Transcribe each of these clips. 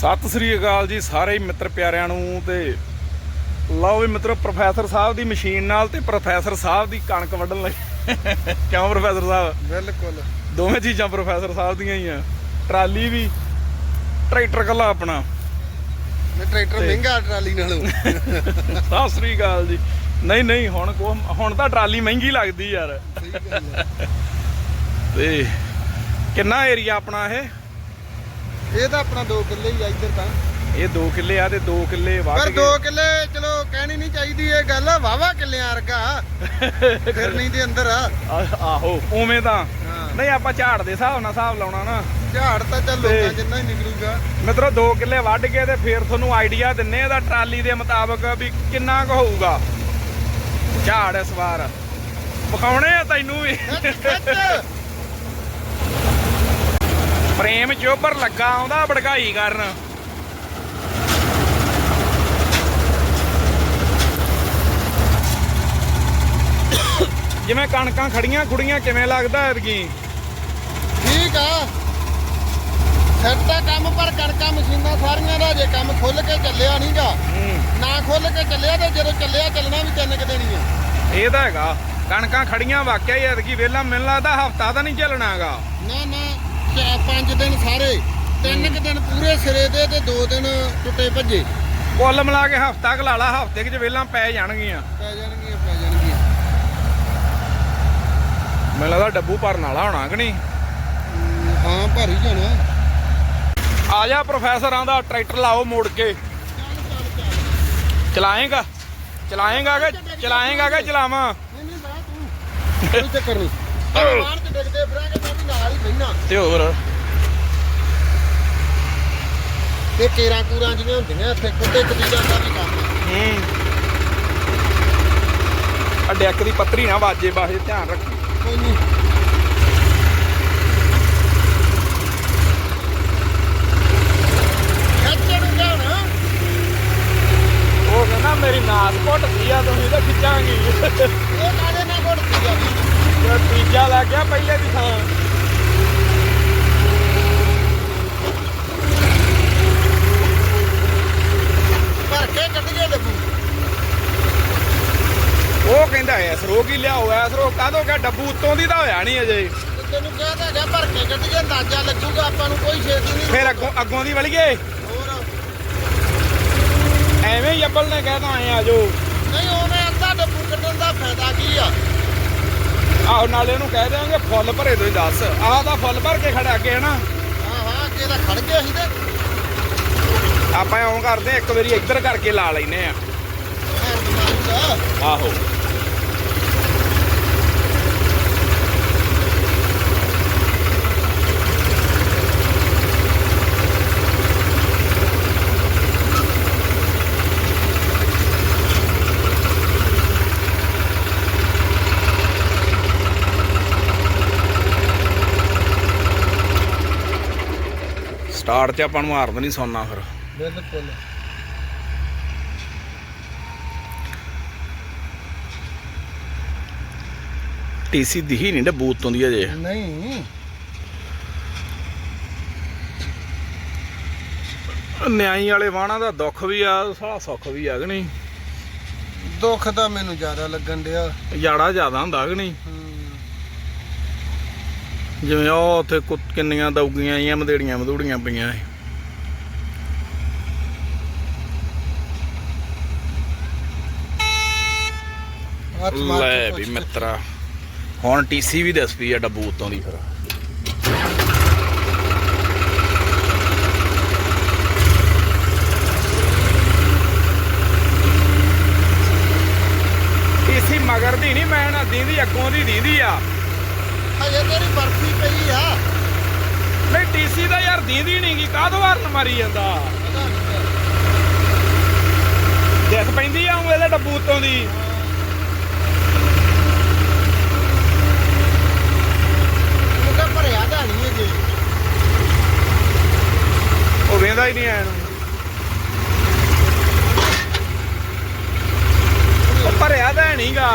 ਸਤਿ ਸ੍ਰੀ ਅਕਾਲ ਜੀ ਸਾਰੇ ਮਿੱਤਰ ਪਿਆਰਿਆਂ ਨੂੰ ਤੇ ਲਓ ਵੀ ਮਿੱਤਰੋ ਪ੍ਰੋਫੈਸਰ ਸਾਹਿਬ ਦੀ ਮਸ਼ੀਨ ਨਾਲ ਤੇ ਪ੍ਰੋਫੈਸਰ ਸਾਹਿਬ ਦੀ ਕਣਕ ਵੱਢਣ ਲਈ ਕਿਉਂ ਪ੍ਰੋਫੈਸਰ ਸਾਹਿਬ? ਬਿਲਕੁਲ। ਦੋਵੇਂ ਚੀਜ਼ਾਂ ਪ੍ਰੋਫੈਸਰ ਸਾਹਿਬ ਦੀਆਂ ਹੀ ਆ। ਟਰਾਲੀ ਵੀ ਟਰੈਕਟਰ ਕੱਲਾ ਆਪਣਾ। ਇਹ ਟਰੈਕਟਰ ਮਹਿੰਗਾ ਟਰਾਲੀ ਨਾਲੋਂ। ਸਤਿ ਸ੍ਰੀ ਅਕਾਲ ਜੀ। ਨਹੀਂ ਨਹੀਂ ਹੁਣ ਕੋ ਹੁਣ ਤਾਂ ਟਰਾਲੀ ਮਹਿੰਗੀ ਲੱਗਦੀ ਯਾਰ। ਤੇ ਕਿੰਨਾ ਏਰੀਆ ਆਪਣਾ ਇਹ? ਇਹ ਤਾਂ ਆਪਣਾ 2 ਕਿੱਲੇ ਹੀ ਆ ਇੱਧਰ ਤਾਂ। ਇਹ 2 ਕਿੱਲੇ ਆ ਤੇ 2 ਕਿੱਲੇ ਪਰ ਕੇ 2 ਕਿੱਲੇ ਚਲੋ ਕਹਿਣੀ ਨਹੀਂ ਚਾਹੀਦੀ ਇਹ ਗੱਲ ਵਾਵਾ ਕਿੱਲਿਆਂ ਵਰਗਾ। ਫਿਰਨੀ ਦੇ ਅੰਦਰ ਆ। ਆ- ਆਹੋ ਉਵੇਂ ਤਾਂ। ਹਾਂ। ਨਹੀਂ ਆਪਾਂ ਝਾੜ ਦੇ ਹਿਸਾਬ ਨਾਲ ਹਿਸਾਬ ਲਾਉਣਾ ਨਾ। ਝਾੜ ਤਾਂ ਚੱਲ ਤੇ- ਲੋਕਾਂ ਜਿੰਨਾ ਹੀ ਨਿਕਲੂਗਾ। ਮਿੱਤਰੋ 2 ਕਿੱਲੇ ਵੱਢ ਕੇ ਤੇ ਫਿਰ ਤੁਹਾਨੂੰ ਆਈਡੀਆ ਦਿੰਨੇ ਇਹਦਾ ਟਰਾਲੀ ਦੇ ਮੁਤਾਬਕ ਵੀ ਕਿੰਨਾ ਕੁ ਹੋਊਗਾ। ਝਾੜ ਇਸ ਵਾਰ। ਵਿਖਾਉਣੇ ਆ ਤੈਨੂੰ ਵੀ। ਖਿੱਚ ਖਿੱਚ ਪ੍ਰੇਮ ਚੋਬਰ ਲੱਗਾ ਆਉਂਦਾ ਭੜਕਾਈ ਕਰਨ। ਜਿਵੇਂ ਕਣਕਾਂ ਖੜੀਆਂ ਖੁੜੀਆਂ ਕਿਵੇਂ ਲੱਗਦਾ ਐਤਕੀ? ਠੀਕ ਆ। ਸੈੱਟ ਆ ਕੰਮ ਪਰ ਕਣਕਾਂ ਮਸ਼ੀਨਾਂ ਸਾਰੀਆਂ ਦਾ ਜੇ ਕੰਮ ਖੁੱਲ ਕੇ ਚੱਲਿਆ ਨਹੀਂਗਾ ਨਾ ਖੁੱਲ ਕੇ ਚੱਲਿਆ ਤੇ ਜਦੋਂ ਚੱਲਿਆ ਚੱਲਣਾ ਵੀ ਤਿੰਨ ਕੁ ਆ। ਇਹ ਤਾਂ ਹੈਗਾ। ਕਣਕਾਂ ਖੜੀਆਂ ਵਾਕਿਆ ਹੀ ਐਤਕੀ ਵੇਲਾ ਮੈਨੂੰ ਲੱਗਦਾ ਹਫਤਾ ਤਾਂ ਨਹੀਂ ਚੱਲਣਾਗਾ। ਨਾ ਨਾ ਚਾ- ਪੰਜ ਦਿਨ ਸਾਰੇ ਤਿੰਨ ਕੁ ਦਿਨ ਪੂਰੇ ਸਿਰੇ ਦੇ ਤੇ ਦੋ ਦਿਨ ਟੁੱਟੇ ਭੱਜੇ। ਕੁੱਲ ਮਿਲਾ ਕੇ ਹਫਤਾ ਘਲਾ ਲਾ ਹਫ਼ਤੇ ਕਿ ਚ ਵੇਲਾਂ ਪੈ ਜਾਣਗੀਆਂ। ਪੈ ਜਾਣਗੀਆਂ ਪੈ ਜਾਣਗੀਆਂ। ਮੈਨੂੰ ਲੱਗਦਾ ਡੱਬੂ ਭਰਨ ਵਾਲਾ ਹੋਣਾ ਕਿ ਨਹੀਂ? ਹਾਂ ਭਰ ਹੀ ਜਾਣਾ। ਆ ਜਾ ਪ੍ਰੋਫੈਸਰਾਂ ਦਾ ਟਰੈਕਟਰ ਲਾਓ ਮੋੜ ਕੇ। ਚਲਾਏਗਾ? ਚਲਾਏਗਾ ਕਿ ਚਲਾਏਗਾ ਕਿ ਚਲਾਵਾਂ? ਨਹੀਂ ਨਹੀਂ ਬਾ ਤੂੰ। ਕੋਈ ਚੱਕਰ ਨਹੀਂ। ਤੇ ਡਿੱਗਦੇ ਫਿਰਾਂਗੇ ਤਾਂ ਵੀ ਨਾਲ ਹੀ ਬਹਿਣਾ ਤੇ ਹੋਰ? ਤੇ ਕੇਰਾਂ ਕੂਰਾਂ ਜਿਹੀਆਂ ਹੁੰਦੀਆਂ ਇੱਥੇ ਕੁੱਤੇ ਕਬੀਲਾਂ ਦਾ ਵੀ ਕੰਮ। ਹੂੰ। ਆ ਡੈਕ ਦੀ ਪੱਤਰੀ ਨਾ ਵਾਜੇ ਬਾਹੇ ਧਿਆਨ ਰੱਖੀ। ਕੋਈ ਨਹੀਂ ਖੱਚੜ ਜਾਣਾ ਉਹ ਕਹਿੰਦਾ ਮੇਰੀ ਨਾਸ ਘੁੱਟਦੀ ਆ ਤੁਸੀਂ ਤਾਂ ਖਿੱਚਾਂਗੀ ਇਹ ਕਾਲੇ ਨਾਲ ਘੁੱਟਦੀ ਆ ਵੀ ਤੇ ਤੀਜਾ ਲੱਗ ਗਿਆ ਪਹਿਲੇ ਦੀ ਥਾਂ ਭਰ ਕੇ ਕੱਢੀਏ ਡੱਬੂ ਉਹ ਕਹਿੰਦਾ ਐਸ ਰੋਗ ਹੀ ਲਿਆਓ ਐਸ ਰੋਗ ਕਾਹਦੋਂ ਕਿ ਡੱਬੂ ਉੱਤੋਂ ਦੀ ਤਾਂ ਹੋਇਆ ਨਹੀਂ ਅਜੇ। ਤੇ ਤੈਨੂੰ ਕਿਹਾ ਤਾਂ ਹੈਗਾ ਭਰ ਕੇ ਕੱਢੀਏ ਅੰਦਾਜ਼ਾ ਲੱਗੂਗਾ ਆਪਾਂ ਨੂੰ ਕੋਈ ਛੇਤੀ ਨਹੀਂ। ਫਿਰ ਅੱਗੋਂ ਅੱਗੋਂ ਦੀ ਵਲੀਏ। ਐਵੇਂ ਹੀ ਅੱਬਲ ਨੇ ਕਹਿਤਾ ਆਏ ਆਜੋ ਨਹੀਂ ਉਹਨੇ ਅੱਧਾ ਡੱਬੂ ਕੱਢਣ ਦਾ ਫਾਇਦਾ ਕੀ ਆ? ਆਹੋ ਨਾਲੇ ਉਹਨੂੰ ਕਹਿ ਦਿਆਂਗੇ ਫੁੱਲ ਭਰੇ ਦੋ ਦੱਸ। ਆਹ ਤਾਂ ਫੁੱਲ ਭਰ ਕੇ ਖੜਾ ਅੱਗੇ ਹਨਾ? ਹਾਂ ਹਾਂ ਅੱਗੇ ਤਾਂ ਖੜ ਗਏ ਸੀ ਤੇ। ਆਪਾਂ ਇਉਂ ਕਰਦੇ ਇੱਕ ਵਾਰੀ ਇੱਧਰ ਕਰਕੇ ਲਾ ਲੈਨੇ ਆ ਆਹੋ। ਸਟਾਰਟ 'ਚ ਆਪਾਂ ਨੂੰ ਮਾਰਨ ਨਹੀਂ ਸੌਣਾ ਫਿਰ। ਬਿਲਕੁਲ। ਟੀਸੀ ਦਿਹੀ ਨਹੀਂ ਡੱਬੂ ਉੱਤੋਂ ਦੀ ਅਜੇ। ਨਹੀਂ। ਨਿਆਈ ਵਾਲੇ ਵਾਹਣਾ ਦਾ ਦੁੱਖ ਵੀ ਆ ਸਾਲਾ ਸੁੱਖ ਵੀ ਆ ਕਿ ਨਹੀਂ? ਦੁੱਖ ਤਾਂ ਮੈਨੂੰ ਜ਼ਿਆਦਾ ਲੱਗਣ ਡਿਆ। ਜਾੜਾ ਜ਼ਿਆਦਾ ਹੁੰਦਾ ਕਿ ਨਹੀਂ? ਜਿਵੇਂ ਉਹ ਉੱਥੇ ਕਿੰਨੀਆਂ ਦੌਗੀਆਂ ਜਾਂ ਮਦੇੜੀਆਂ ਮਦੂੜੀਆਂ ਪਈਆਂ ਕੇ ਲੈ ਵੀ। ਮਿੱਤਰਾ ਹੁਣ ਟੀਸੀ ਵੀ ਦੱਸ ਪਈ ਆ ਡੱਬੂ ਉੱਤੋਂ ਦੀ ਫਿਰ। ਟੀਸੀ ਮਗਰ ਦੀ ਨਹੀਂ ਮੈਂ ਨਾ ਦੀਦੀ ਅੱਗੋਂ ਦੀ ਦੀਦੀ ਆ। ਹਜੇ ਤੇਰੀ ਬਰਫੀ ਪਈ ਆ। ਨਹੀਂ ਟੀਸੀ ਦਾ ਯਾਰ ਦੀਦੀ ਨਹੀਂ ਗੀ ਕਾਹਦੋਂ ਵਾਰਨ ਮਾਰੀ ਜਾਂਦਾ? ਦਿਸ ਪੈਂਦੀ ਆ ਉਹ ਇਹਦੇ ਡੱਬੂ ਉੱਤੋਂ ਦੀ। ਮੁੰਡਾ ਭਰਿਆ ਦਾ ਨਹੀਂ ਜੇ ਉਹ ਵੇਂਦਾ ਹੀ ਨਹੀਂ ਐਨ ਉਹ ਭਰਿਆ ਤਾਂ ਨਹੀਂਗਾ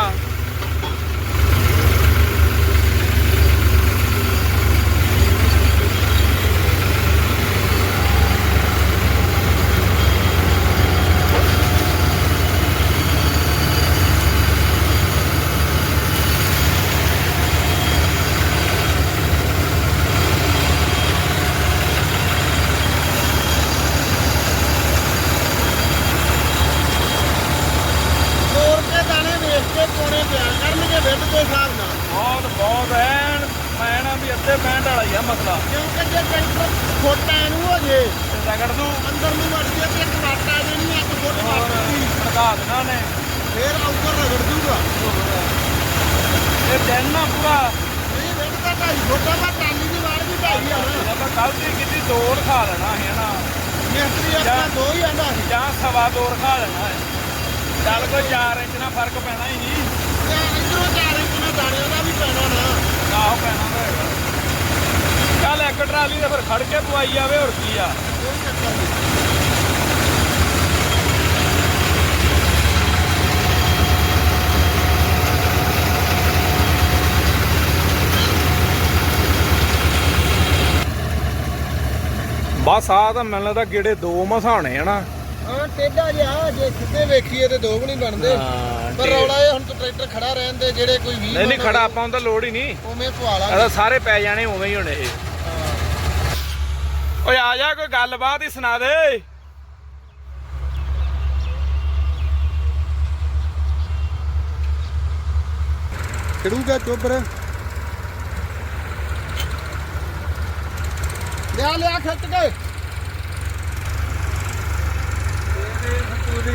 ਹੀ ਆ ਮਸਲਾ? ਕਿਉਂਕਿ ਜੇ ਟਰੈਕਟਰ ਖੋਟਾ ਨੂੰ ਹੋ ਜੇ? ਰਗੜ ਦੂ ਅੰਦਰ ਨੂੰ ਵੜ ਜੇ ਤੇ ਇੱਕ ਵੱਟ ਆ ਜਾਣੀ ਇੱਕ ਫੁੱਟ ਹੋਰ ਵੱਟ ਦੀ ਭੜਕਾ ਦੇਣਾ ਨੇ ਫੇਰ ਉੱਪਰ ਰਗੜ ਦੂਗਾ ਇਹ ਦਿਨ ਨਾ ਪੂਰਾ। ਇਹ ਵੇਟ ਤਾਂ ਢਾਈ ਫੁੱਟਾ ਦਾ ਟਾਲੀ ਦੀ ਵਾਰ ਵੀ ਢਾਈ ਆ। ਨਾ ਆਪਾਂ ਗਲਤੀ ਕੀਤੀ ਦੋ ਰਖਾ ਲੈਣਾ ਹੈ ਨਾ ਮਿਸਤਰੀ ਆਪਣਾ ਦੋ ਹੀ ਆਂਦਾ ਸੀ। ਜਾਂ ਸਵਾ ਦੋ ਰਖਾ ਲੈਣਾ ਹੈ। ਚੱਲ ਕੋਈ 4 ਇੰਚ ਨਾਲ ਫ਼ਰਕ ਪੈਣਾ ਹੀ ਨਹੀਂ। ਇਧਰੋਂ ਚਾਰ ਇੰਚ ਨਾਲ ਦਾਣੇ ਦਾ ਵੀ ਪੈਣਾ ਨਾ ਆਹੋ ਪੈਣਾ ਤਾਂ ਹੈਗਾ ਟਰਾਲੀ ਤੇ ਫਿਰ ਖੜ ਕੇ ਪਵਾਈ ਜਾਵੇ ਹੋਰ ਕੀ ਆ? ਬਸ ਆ ਤਾਂ ਮੈਨੂੰ ਲੱਗਦਾ ਗੇੜੇ ਦੋ ਮਸਾਣੇ ਆ ਨਾ। ਹਾਂ ਟੇਡਾ ਜਿਹਾ ਜੇ ਸਿੱਧੇ ਵੇਖੀਏ ਤੇ ਦੋ ਵੀ ਨਹੀਂ ਬਣਦੇ। ਪਰ ਰੌਲਾ ਇਹ ਹੁਣ ਤੂੰ ਟਰੈਕਟਰ ਖੜਾ ਰਹਿਣ ਦੇ ਜਿਹੜੇ ਕੋਈ 20 ਨਹੀਂ ਨਹੀਂ ਖੜਾ ਆਪਾਂ ਨੂੰ ਤਾਂ ਲੋੜ ਹੀ ਨਹੀਂ। ਉਵੇਂ ਪਵਾ ਲਾਂਗੇ। ਇਹਦਾ ਸਾਰੇ ਪੈ ਜਾਣੇ ਉਵੇਂ ਹੀ ਹੋਣੇ ਇਹ। ਓਏ ਆ ਜਾ ਕੋਈ ਗੱਲਬਾਤ ਹੀ ਸੁਣਾ ਦੇ। ਖੜੂਗਾ ਚੋਬਰ। ਲਿਆ ਲਿਆ ਖਿੱਚ ਕੇ। ਇਹਦਾ ਕੋਹ ਵੀ